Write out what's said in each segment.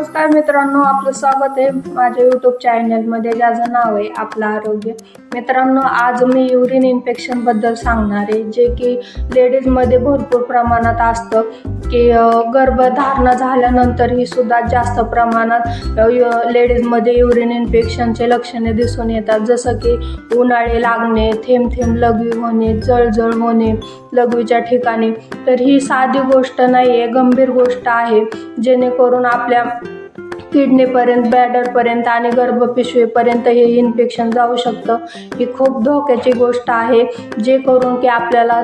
नमस्कार मित्रांनो आपलं स्वागत आहे माझ्या यूट्यूब चॅनलमध्ये ज्याचं नाव आहे आपलं आरोग्य. मित्रांनो आज मी युरिन इन्फेक्शनबद्दल सांगणार आहे जे की लेडीजमध्ये भरपूर प्रमाणात असतं की गर्भधारणा गर्भधारणा झाल्यानंतरही सुद्धा जास्त प्रमाणात यु लेडीजमध्ये युरिन इन्फेक्शनचे लक्षणे दिसून येतात. जसं की उन्हाळे लागणे थेंब थेंब लघवी होणे जळजळ होणे लघवीच्या ठिकाणी. तर ही साधी गोष्ट नाही आहे गंभीर गोष्ट आहे जेणेकरून आपल्या किडनीपर्यंत बॅडरपर्यंत आणि गर्भपिशवीपर्यंत हे इन्फेक्शन जाऊ शकतं. ही खूप धोक्याची गोष्ट आहे जे करून की आपल्याला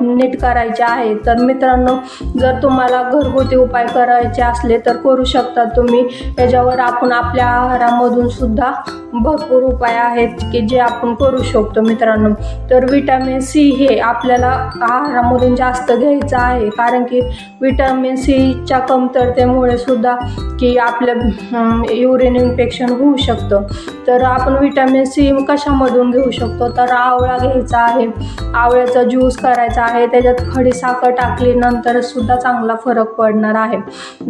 नीट करायचे आहे. तर मित्रांनो जर तुम्हाला घरगुती उपाय करायचे असले तर करू शकता तुम्ही. याच्यावर आपण आपल्या आहारामधून सुद्धा भरपूर उपाय आहेत की जे आपण करू शकतो मित्रांनो. तर विटॅमिन सी हे आपल्याला आहारामधून जास्त घ्यायचं आहे. कारण की विटॅमिन सीच्या कमतरतेमुळे सुद्धा की आपलं युरिन इन्फेक्शन होऊ शकतं. तर आपण विटॅमिन सी कशामधून घेऊ शकतो? तर आवळा घ्यायचा आहे. आवळ्याचा ज्यूस करायचा आहे. त्याच्यात खडी साखर टाकली नंतर सुद्धा चांगला फरक पडणार आहे.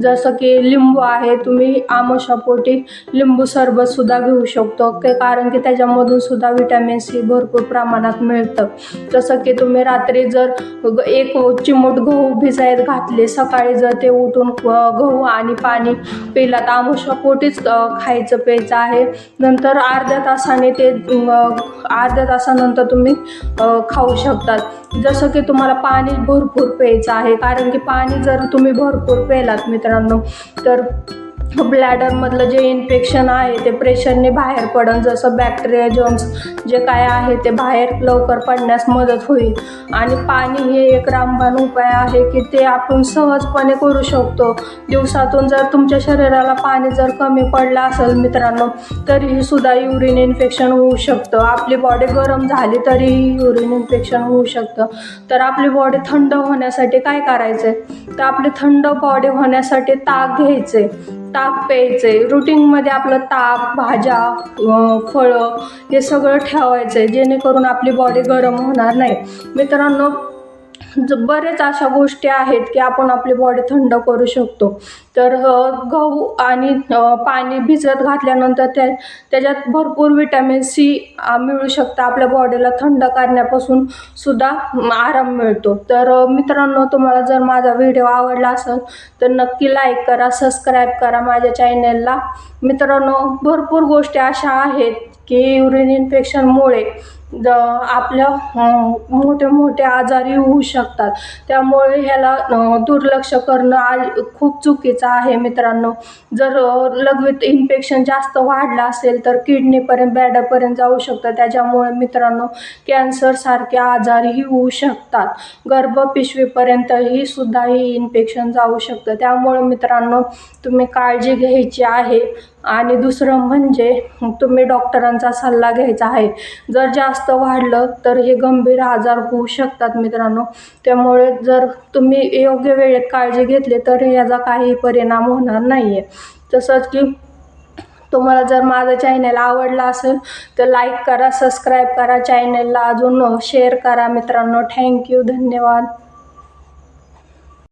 जसं की लिंबू आहे तुम्ही आमोशापोटी लिंबू सरबत सुद्धा घेऊ शकतो. के कारण की त्याच्यामधून सुद्धा विटॅमिन सी भरपूर प्रमाणात मिळतं. जसं की तुम्ही रात्री जर एक चिमूट गहू भिजायत घातले सकाळी जर ते उठून गहू आणि पाणी पिलात आमोशापोटीच पोटीच खायचं प्यायचं आहे. नंतर अर्ध्या तासाने ते अर्ध्या तासानंतर तुम्ही खाऊ शकतात. जसं की तुम्हाला पाणी भरपूर प्यायचं आहे कारण की पाणी जर तुम्ही भरपूर प्यायलात मित्रांनो तर ब्लॅडरमधलं जे इन्फेक्शन आहे ते प्रेशरने बाहेर पडन. जसं बॅक्टेरिया जर्म्स जे काय आहे ते बाहेर लवकर पडण्यास मदत होईल. आणि पाणी हे एक रामबाण उपाय आहे की ते आपण सहजपणे करू शकतो. दिवसातून जर तुमच्या शरीराला पाणी जर कमी पडलं असेल मित्रांनो तरीही सुद्धा युरिन इन्फेक्शन होऊ शकतं. आपली बॉडी गरम झाली तरीही युरिन इन्फेक्शन होऊ शकतं. तर आपली बॉडी थंड होण्यासाठी काय करायचं आहे तर आपली थंड बॉडी होण्यासाठी ताक घ्यायचे ताक प्यायचे रुटीनमध्ये आपलं ताक भाज्या फळं हे सगळं ठेवायचं आहे जेणेकरून आपली बॉडी गरम होणार नाही. मित्रांनो बरेच अशा गोष्टी आहेत की आपण आपली बॉडी थंड करू शकतो. तर गहू आणि पाणी भिजत घातल्यानंतर त्या त्याच्यात भरपूर विटॅमिन सी मिळू शकतं. आपल्या बॉडीला थंड करण्यापासून सुद्धा आराम मिळतो. तर मित्रांनो तुम्हाला जर माझा व्हिडिओ आवडला असेल तर नक्की लाईक करा सबस्क्राईब करा माझ्या चॅनेलला मित्रांनो भरपूर गोष्टी अशा आहेत की युरिन इन्फेक्शनमुळे द आपल्या मोठे मोठे आजारी होऊ शकतात. त्यामुळे ह्याला दुर्लक्ष करणं आ खूप चुकीचं आहे मित्रांनो. जर लघवीत इन्फेक्शन जास्त वाढलं असेल तर किडनीपर्यंत बॅडापर्यंत जाऊ शकतं. त्याच्यामुळे मित्रांनो कॅन्सरसारखे आजारही होऊ शकतात. गर्भपिशवीपर्यंतही सुद्धा हे इन्फेक्शन जाऊ शकतं. त्यामुळे मित्रांनो तुम्ही काळजी घ्यायची आहे. आणि दुसरं म्हणजे तुम्ही डॉक्टरांचा सल्ला घ्यायचा आहे. जर जास्त जास्त वाढलं तर हे गंभीर आजार होऊ शकतात मित्रांनो. त्यामुळे जर तुम्ही योग्य वेळेत काळजी घेतली तर याचा काही परिणाम होणार नाही आहे तसंच की तुम्हाला जर माझं चॅनल आवडलं असेल तर लाईक करा सबस्क्राईब करा चॅनलला अजून शेअर करा मित्रांनो. थँक्यू धन्यवाद.